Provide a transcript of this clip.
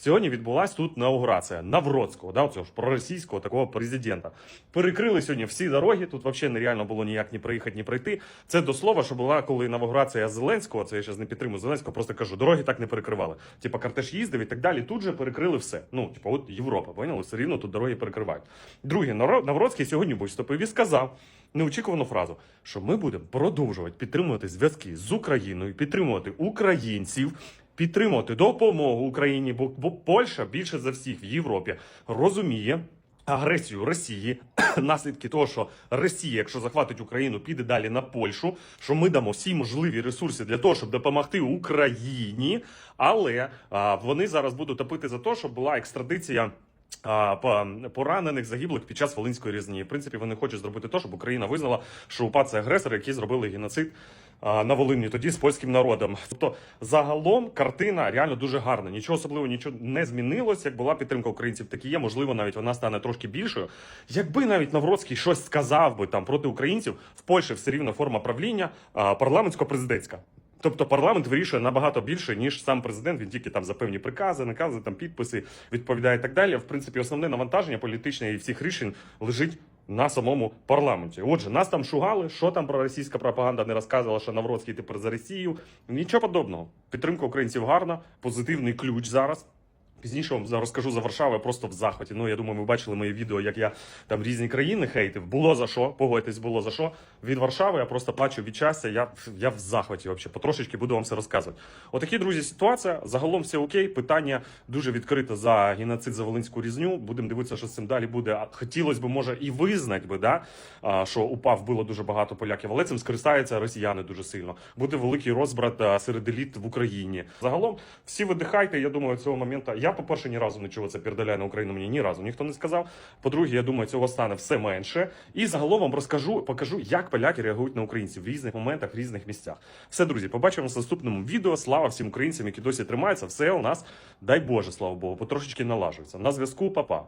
Сьогодні відбулась тут інаугурація Навроцького, да, цього ж проросійського такого президента. Перекрили сьогодні всі дороги. Тут взагалі нереально було ніяк ні проїхати, ні пройти. Це до слова, що була коли інаугурація Зеленського. Це я зараз не підтримую Зеленського, просто кажу, дороги так не перекривали. Типа кортеж їздив і так далі. Тут же перекрили все. Ну, типа, от Європа, поняли? Все рівно тут дороги перекривають. Друге, Навроцький сьогодні виступив і сказав неочікувану фразу, що ми будемо продовжувати підтримувати зв'язки з Україною, підтримувати українців. Підтримувати допомогу Україні, бо, бо Польща більше за всіх в Європі розуміє агресію Росії, наслідки того, що Росія, якщо захватить Україну, піде далі на Польщу. Що ми дамо всі можливі ресурси для того, щоб допомогти Україні, але а, вони зараз будуть топити за те, щоб була екстрадиція. Поранених загиблих під час Волинської різні. В принципі, вони хочуть зробити те, щоб Україна визнала, що УПА це агресори, які зробили геноцид на Волині тоді з польським народом. Тобто, загалом картина реально дуже гарна. Нічого особливого нічого не змінилось. Як була підтримка українців, так і є. Можливо, навіть вона стане трошки більшою. Якби навіть Навроцький щось сказав би там проти українців, в Польщі все рівно форма правління парламентсько-президентська. Тобто парламент вирішує набагато більше, ніж сам президент. Він тільки там за певні прикази, накази, там підписи відповідає і так далі. В принципі, основне навантаження політичне і всіх рішень лежить на самому парламенті. Отже, нас там шугали, що там про російська пропаганда не розказувала, що Навроцький тепер за Росію. Нічого подобного. Підтримка українців гарна, позитивний ключ зараз. Пізніше вам розкажу за Варшаву, я просто в захваті. Ну, я думаю, ви бачили мої відео, як я там різні країни хейтив. Було за що, погодьтесь, було за що. Від Варшави я просто плачу від щастя. Я, я в захваті взагалі. Потрошечки буду вам все розказувати. Отакі, друзі, ситуація. Загалом все окей. Питання дуже відкрите за геноцид за Волинську різню. Будемо дивитися, що з цим далі буде. Хотілося б, може, і визнати би, да, що упав було дуже багато поляків, але цим скористаються росіяни дуже сильно. Буде великий розбрат серед еліт в Україні. Загалом всі видихайте. Я думаю, цього моменту. Я, по-перше, ні разу не чув це передаляє на Україну. Мені ні разу ніхто не сказав. По-друге, я думаю, цього стане все менше. І загалом вам розкажу, покажу, як поляки реагують на українців в різних моментах, в різних місцях. Все, друзі, побачимося в наступному відео. Слава всім українцям, які досі тримаються. Все у нас, дай Боже, слава Богу, потрошечки налажується. На зв'язку, па-па.